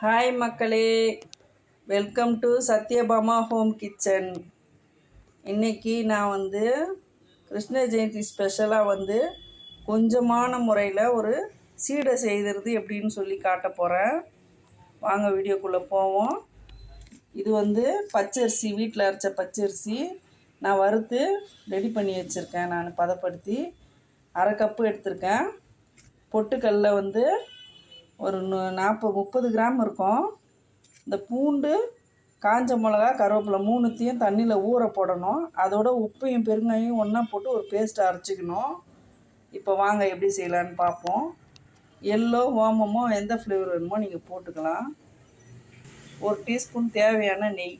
Hi மக்களே. Welcome to Sathyabama home kitchen இன்னைக்கு நான் வந்து கிருஷ்ண ஜெயந்தி ஸ்பெஷலாக வந்து கொஞ்சமான முறையில் ஒரு சீடை செய்கிறது எப்படின்னு சொல்லி காட்ட போகிறேன் வாங்க வீடியோக்குள்ளே போவோம். இது வந்து பச்சரிசி வீட்டில் அரைச்ச பச்சரிசி. நான் வறுத்து ரெடி பண்ணி வச்சுருக்கேன். நான் பதப்படுத்தி அரை கப்பு எடுத்திருக்கேன். பொட்டுக்கல்ல வந்து ஒரு நாற்பது முப்பது கிராம் இருக்கும். இந்த பூண்டு காஞ்ச மிளகா கருவேப்பிலை மூணுத்தையும் தண்ணியில் ஊற போடணும். அதோட உப்பையும் பெருங்காயும் ஒன்றா போட்டு ஒரு பேஸ்ட் அரைச்சிக்கணும். இப்போ வாங்க எப்படி செய்யலான்னு பார்ப்போம். எல்லோ ஓமமோ எந்த ஃப்ளேவர் வேணுமோ நீங்கள் போட்டுக்கலாம். ஒரு டீஸ்பூன் தேவையான நெய்.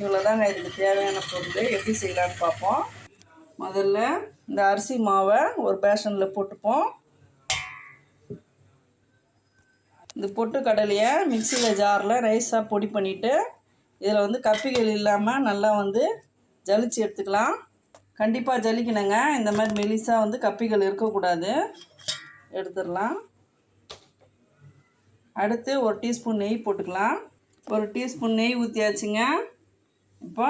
இவ்வளோ தாங்க இதுக்கு தேவையான பொருள். எப்படி செய்யலான்னு பார்ப்போம். முதல்ல இந்த அரிசி மாவை ஒரு பேஷனில் போட்டுப்போம். இந்த பொட்டு கடலையை மிக்சியில் ஜாரில் ரைஸாக பொடி பண்ணிவிட்டு இதில் வந்து கப்பிகள் இல்லாமல் நல்லா வந்து ஜலிச்சு எடுத்துக்கலாம். கண்டிப்பாக ஜலிக்கணுங்க. இந்த மாதிரி மெலிசாக வந்து கப்பிகள் இருக்கக்கூடாது. எடுத்துடலாம். அடுத்து ஒரு டீஸ்பூன் நெய் போட்டுக்கலாம். ஒரு டீஸ்பூன் நெய் ஊற்றியாச்சுங்க இப்போ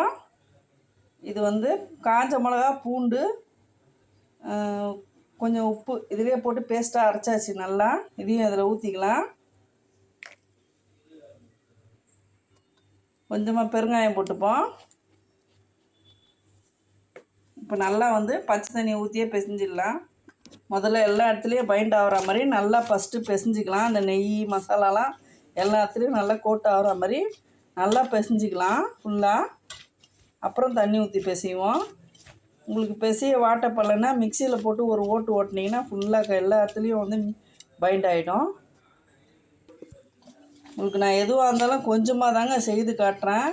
இது வந்து காஞ்ச மிளகா பூண்டு கொஞ்சம் உப்பு இதிலே போட்டு பேஸ்ட்டாக அரைச்சாச்சு நல்லா. இதையும் அதில் ஊற்றிக்கலாம் கொஞ்சமாக பெருங்காயம் போட்டுப்போம். இப்போ நல்லா வந்து பச்சை தண்ணி ஊற்றியே பிசைஞ்சிடலாம். முதல்ல எல்லா இடத்துலையும் பைண்ட் ஆகிற மாதிரி நல்லா ஃபஸ்ட்டு பிசைஞ்சிக்கலாம். அந்த நெய் மசாலாலாம் எல்லா இடத்துலையும் நல்லா கோட் ஆகிற மாதிரி நல்லா பிசைஞ்சிக்கலாம் ஃபுல்லாக அப்புறம் தண்ணி ஊற்றி பிசைவோம். உங்களுக்கு பிசைய வாட்டப்படலைன்னா மிக்சியில் போட்டு ஒரு ஓட்டு ஓட்டினீங்கன்னா ஃபுல்லாக எல்லா இடத்துலையும் வந்து பைண்ட் ஆகிடும் உங்களுக்கு நான் எதுவாக இருந்தாலும் கொஞ்சமாக தாங்க செய்து காட்டுறேன்.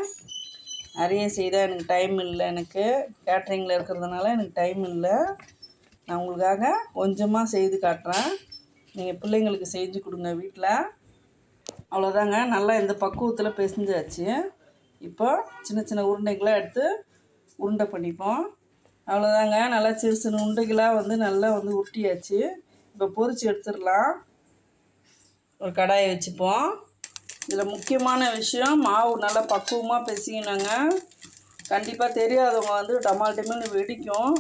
நிறைய செய்தால் எனக்கு டைம் இல்லை எனக்கு. கேட்ரிங்கில் இருக்கிறதுனால எனக்கு டைம் இல்லை. நான் உங்களுக்காக கொஞ்சமாக செய்து காட்டுறேன். நீங்கள் பிள்ளைங்களுக்கு செஞ்சு கொடுங்க வீட்டில் அவ்வளோதாங்க நல்லா இந்த பக்குவத்தில் பிசைஞ்சாச்சு. இப்போ சின்ன சின்ன உருண்டைகளாக எடுத்து உருண்டை பண்ணிப்போம். அவ்வளோதாங்க நல்லா சிறு சின்ன உருண்டைகளாக வந்து நல்லா வந்து உருட்டியாச்சு. இப்போ பொறிச்சு எடுத்துடலாம். ஒரு கடாயை வச்சுப்போம். இதில் முக்கியமான விஷயம் மாவு நல்லா பக்குவமாக பிசைக்கணுங்க கண்டிப்பாக தெரியாதவங்க வந்து டமால் டமால்னு வெடிக்கும்.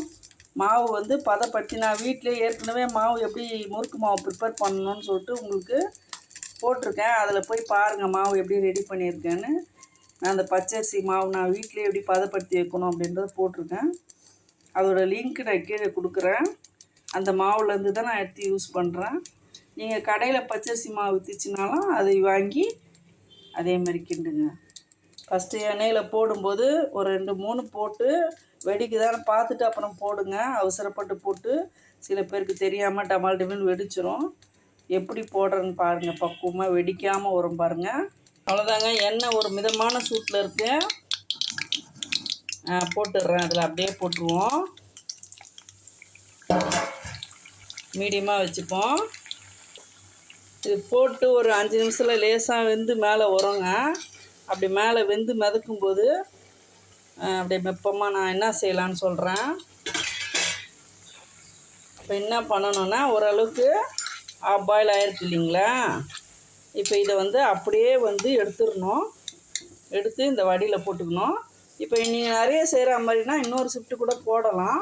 மாவு வந்து பதப்படுத்தி நான் வீட்டிலே ஏற்கனவே மாவு எப்படி முறுக்கு மாவு ப்ரிப்பேர் பண்ணணும்னு சொல்லிட்டு உங்களுக்கு போட்டிருக்கேன். அதில் போய் பாருங்கள் மாவு எப்படி ரெடி பண்ணியிருக்கேன்னு. நான் அந்த பச்சரிசி மாவு நான் வீட்டிலே எப்படி பதப்படுத்தி வைக்கணும் அப்படின்றத போட்டிருக்கேன். அதோட லிங்க் நான் கீழே கொடுக்குறேன். அந்த மாவுலேருந்து தான் நான் எடுத்து யூஸ் பண்ணுறேன் நீங்கள் கடையில் பச்சரிசி மாவு விற்றுச்சினாலும் அதை வாங்கி அதே மாதிரி கிண்டுங்க. ஃபஸ்ட்டு எண்ணெயில் போடும்போது ஒரு ரெண்டு மூணு போட்டு வெடிக்குதான்னு பார்த்துட்டு அப்புறம் போடுங்க. அவசரப்பட்டு போட்டு சில பேருக்கு தெரியாமல் டமால் டமால் வெடிச்சிரும். எப்படி போடுறேன்னு பாருங்கள் பக்குவமாக வெடிக்காமல் வரும் பாருங்கள் அவ்வளோதாங்க எண்ணெய் ஒரு மிதமான சூட்டில் இருக்கு. போட்டுடுறேன். அதில் அப்படியே போட்டுருவோம். மீடியமாக வச்சுப்போம். இது போட்டு ஒரு அஞ்சு நிமிஷத்தில் லேசாக வெந்து மேலே வருங்க. அப்படி மேலே வெந்து மிதக்கும்போது அப்படியே வெப்பமாக நான் என்ன செய்யலான்னு சொல்கிறேன் இப்போ என்ன பண்ணணும்னா ஓரளவுக்கு பாயில் ஆயிருக்கு இல்லைங்களா? இப்போ இதை வந்து அப்படியே வந்து எடுத்துடணும். எடுத்து இந்த வடியில் போட்டுக்கணும். இப்போ நீங்கள் நிறைய செய்கிற மாதிரினா இன்னொரு ஷிஃப்ட்டு கூட போடலாம்.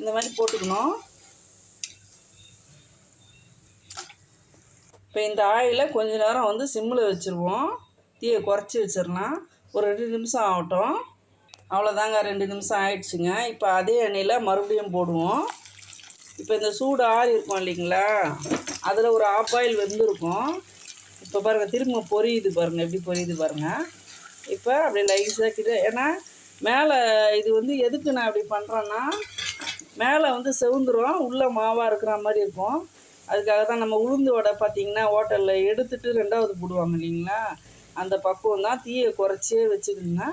இந்த மாதிரி போட்டுக்கணும். இப்போ இந்த ஆயிலை கொஞ்ச நேரம் வந்து சிம்மில் வச்சுருவோம். தீயை குறைச்சி வச்சிடலாம் ஒரு ரெண்டு நிமிஷம் ஆகட்டும். அவ்வளோதாங்க ரெண்டு நிமிஷம் ஆயிடுச்சுங்க. இப்போ அதே எண்ணெயில் மறுபடியும் போடுவோம். இப்போ இந்த சூடு ஆறி இருக்கும் இல்லைங்களா? அதில் ஒரு ஆஃப் ஆயில் வெந்திருக்கும். இப்போ பாருங்கள் திரும்ப பொரியுது பாருங்கள் எப்படி பொரியுது பாருங்கள் இப்போ அப்படி லைஸாக கிட்ட ஏன்னா மேலே இது வந்து எதுக்கு நான் அப்படி பண்ணுறேன்னா மேலே வந்து செவுந்துரும். உள்ளே மாவாக இருக்கிற மாதிரி இருக்கும். அதுக்காக தான் நம்ம உளுந்து வடை பார்த்தீங்கன்னா ஹோட்டலில் எடுத்துட்டு ரெண்டாவது போடுவாங்க இல்லைங்களா? அந்த பக்குவம் தான் தீயை குறைச்சியே வச்சுக்கோங்க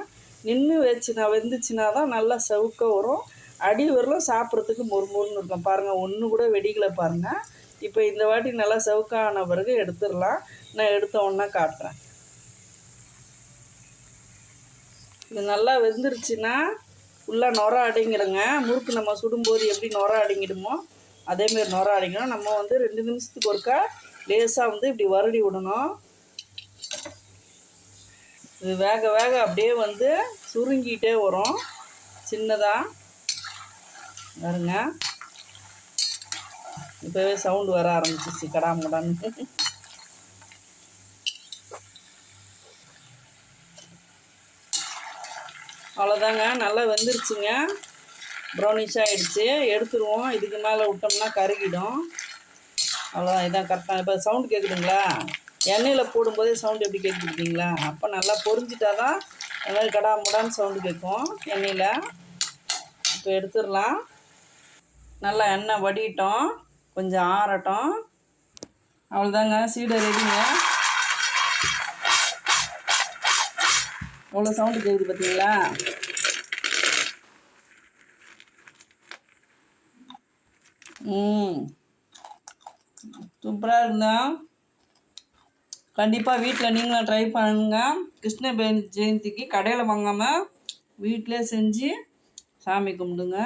நின்று வச்சுனா வெந்துச்சுனா தான் நல்லா செவுக்க வரும். அடி வரலும் சாப்பிட்றதுக்கு மொறுமொறுன்னு இருக்கும். பாருங்கள் ஒன்று கூட வெடிகளை பாருங்கள் இப்போ இந்த வாட்டி நல்லா செவுக்கான பிறகு எடுத்துடலாம். நான் எடுத்த உடனே காட்டுறேன். இது நல்லா வெந்துருச்சுன்னா உள்ளே நொர அடங்கிடுங்க. முறுக்கு நம்ம சுடும்போது எப்படி நொர அடங்கிடுமோ அதேமாரி நொர அடங்கிடும் நம்ம வந்து ரெண்டு நிமிஷத்துக்கு ஒருக்கா லேசாக வந்து இப்படி வருடி விடணும். இது வேக வேக அப்படியே வந்து சுருங்கிட்டே வரும். சின்னதாக வருங்க இப்போவே சவுண்டு வர ஆரம்பிச்சிச்சு கடாமுடான்னு அவ்வளோதாங்க நல்லா வெந்துருச்சுங்க. ப்ரௌனிஷ் ஆகிடுச்சு எடுத்துருவோம். இதுக்கு மேலே விட்டோம்னா கருகிடும். அவ்வளோதான் இதான் கரெக்டாக இப்போ சவுண்டு கேட்குதுங்களா எண்ணெயில் போடும்போதே சவுண்டு எப்படி கேட்குறீங்களா அப்போ நல்லா பொரிஞ்சிட்டா தான் இந்த மாதிரி கடா முடான்னு சவுண்டு கேட்கும். எண்ணெயில். இப்போ எடுத்துடலாம். நல்லா எண்ணெய் வடிட்டோம் கொஞ்சம் ஆறட்டும். அவ்வளோதாங்க சீடை ரெடிங்க அவ்வளோ சவுண்டு கேட்குது பார்த்தீங்களா ம். சூப்பராக இருந்தா. கண்டிப்பாக வீட்டில் நீங்களும் ட்ரை பண்ணுங்க. கிருஷ்ண ஜெயந்திக்கு கடையில் வாங்காமல் வீட்டிலே செஞ்சு சாமி கும்பிடுங்க.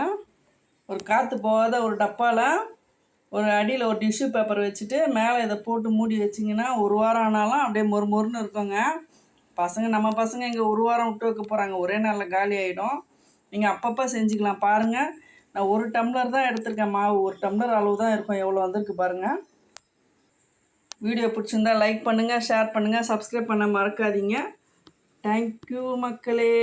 ஒரு காற்று போகாத ஒரு டப்பாவில் ஒரு அடியில் ஒரு டிஷ்யூ பேப்பர் வச்சுட்டு மேலே இதை போட்டு மூடி வச்சிங்கன்னா ஒரு வாரம் ஆனாலும் அப்படியே மொறு மொறுன்னு இருக்குங்க. பசங்க நம்ம பசங்க இங்கே ஒரு வாரம் விட்டு வைக்க போகிறாங்க ஒரே நாளில் காலி ஆகிடும் நீங்கள் அப்பப்போ செஞ்சுக்கலாம். பாருங்கள் நான் ஒரு டம்ளர் தான் எடுத்திருக்கேன் மாவு. ஒரு டம்ளர் அளவு தான் இருக்கும். எவ்வளோ வந்திருக்கு பாருங்கள் வீடியோ பிடிச்சிருந்தா லைக் பண்ணுங்கள் ஷேர் பண்ணுங்கள் சப்ஸ்கிரைப் பண்ண மறக்காதீங்க. தேங்க்யூ மக்களே.